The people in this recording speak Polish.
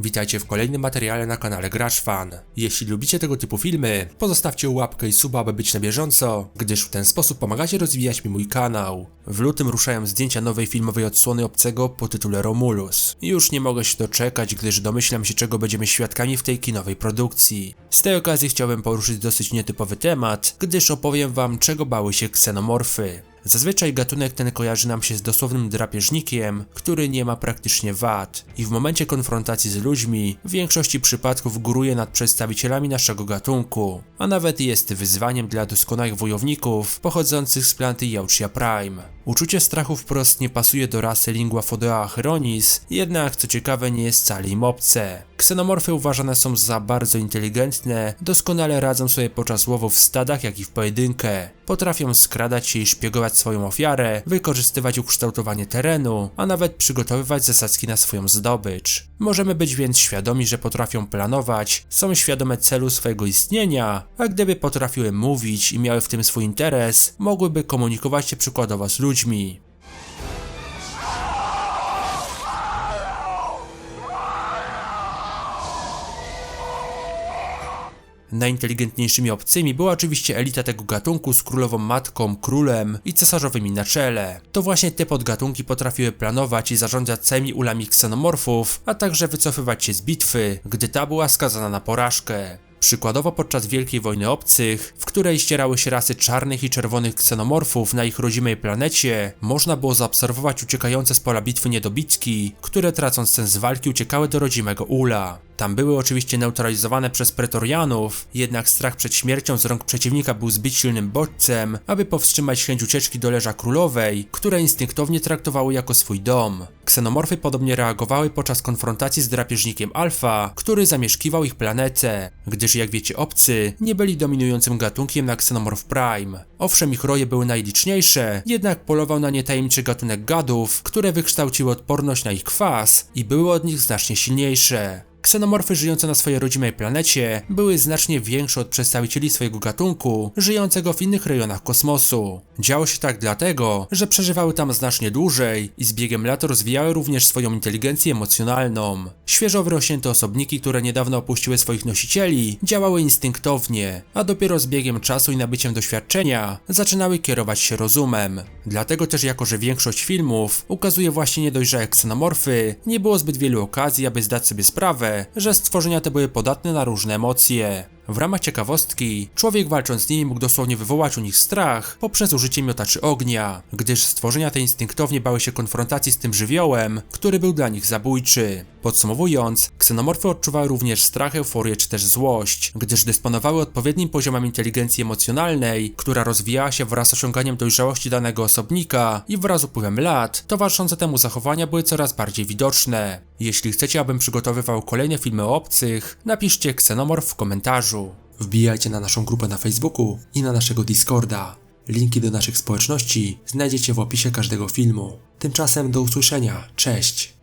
Witajcie w kolejnym materiale na kanale Gracz Fan. Jeśli lubicie tego typu filmy, pozostawcie łapkę i suba, aby być na bieżąco, gdyż w ten sposób pomagacie rozwijać mi mój kanał. W lutym ruszają zdjęcia nowej filmowej odsłony obcego po tytule Romulus. Już nie mogę się doczekać, gdyż domyślam się czego będziemy świadkami w tej kinowej produkcji. Z tej okazji chciałbym poruszyć dosyć nietypowy temat, gdyż opowiem wam czego bały się ksenomorfy. Zazwyczaj gatunek ten kojarzy nam się z dosłownym drapieżnikiem, który nie ma praktycznie wad i w momencie konfrontacji z ludźmi w większości przypadków góruje nad przedstawicielami naszego gatunku, a nawet jest wyzwaniem dla doskonałych wojowników pochodzących z planety Yauchia Prime. Uczucie strachu wprost nie pasuje do rasy Lingua Fodea Acheronis, jednak co ciekawe nie jest wcale im obce. Ksenomorfy uważane są za bardzo inteligentne, doskonale radzą sobie podczas łowów w stadach jak i w pojedynkę. Potrafią skradać się i szpiegować swoją ofiarę, wykorzystywać ukształtowanie terenu, a nawet przygotowywać zasadzki na swoją zdobycz. Możemy być więc świadomi, że potrafią planować, są świadome celu swojego istnienia, a gdyby potrafiły mówić i miały w tym swój interes, mogłyby komunikować się przykładowo z ludźmi. Najinteligentniejszymi obcymi była oczywiście elita tego gatunku z królową matką, królem i cesarzowymi na czele. To właśnie te podgatunki potrafiły planować i zarządzać całymi ulami ksenomorfów, a także wycofywać się z bitwy, gdy ta była skazana na porażkę. Przykładowo podczas Wielkiej Wojny Obcych, w której ścierały się rasy czarnych i czerwonych ksenomorfów na ich rodzimej planecie, można było zaobserwować uciekające z pola bitwy niedobitki, które tracąc sens walki uciekały do rodzimego ula. Tam były oczywiście neutralizowane przez pretorianów, jednak strach przed śmiercią z rąk przeciwnika był zbyt silnym bodźcem, aby powstrzymać chęć ucieczki do leża królowej, które instynktownie traktowały jako swój dom. Ksenomorfy podobnie reagowały podczas konfrontacji z drapieżnikiem Alfa, który zamieszkiwał ich planetę, gdyż jak wiecie obcy nie byli dominującym gatunkiem na Xenomorph Prime. Owszem ich roje były najliczniejsze, jednak polował na nie tajemniczy gatunek gadów, które wykształciły odporność na ich kwas i były od nich znacznie silniejsze. Ksenomorfy żyjące na swojej rodzimej planecie były znacznie większe od przedstawicieli swojego gatunku, żyjącego w innych rejonach kosmosu. Działo się tak dlatego, że przeżywały tam znacznie dłużej i z biegiem lat rozwijały również swoją inteligencję emocjonalną. Świeżo wyrośnięte osobniki, które niedawno opuściły swoich nosicieli, działały instynktownie, a dopiero z biegiem czasu i nabyciem doświadczenia zaczynały kierować się rozumem. Dlatego też jako, że większość filmów ukazuje właśnie niedojrzałe ksenomorfy, nie było zbyt wielu okazji, aby zdać sobie sprawę, że stworzenia te były podatne na różne emocje. W ramach ciekawostki, człowiek walcząc z nimi mógł dosłownie wywołać u nich strach poprzez użycie miotaczy ognia, gdyż stworzenia te instynktownie bały się konfrontacji z tym żywiołem, który był dla nich zabójczy. Podsumowując, ksenomorfy odczuwały również strach, euforię czy też złość, gdyż dysponowały odpowiednim poziomem inteligencji emocjonalnej, która rozwijała się wraz z osiąganiem dojrzałości danego osobnika i wraz z upływem lat, towarzyszące temu zachowania były coraz bardziej widoczne. Jeśli chcecie, abym przygotowywał kolejne filmy o obcych, napiszcie ksenomorf w komentarzu. Wbijajcie na naszą grupę na Facebooku i na naszego Discorda. Linki do naszych społeczności znajdziecie w opisie każdego filmu. Tymczasem do usłyszenia. Cześć!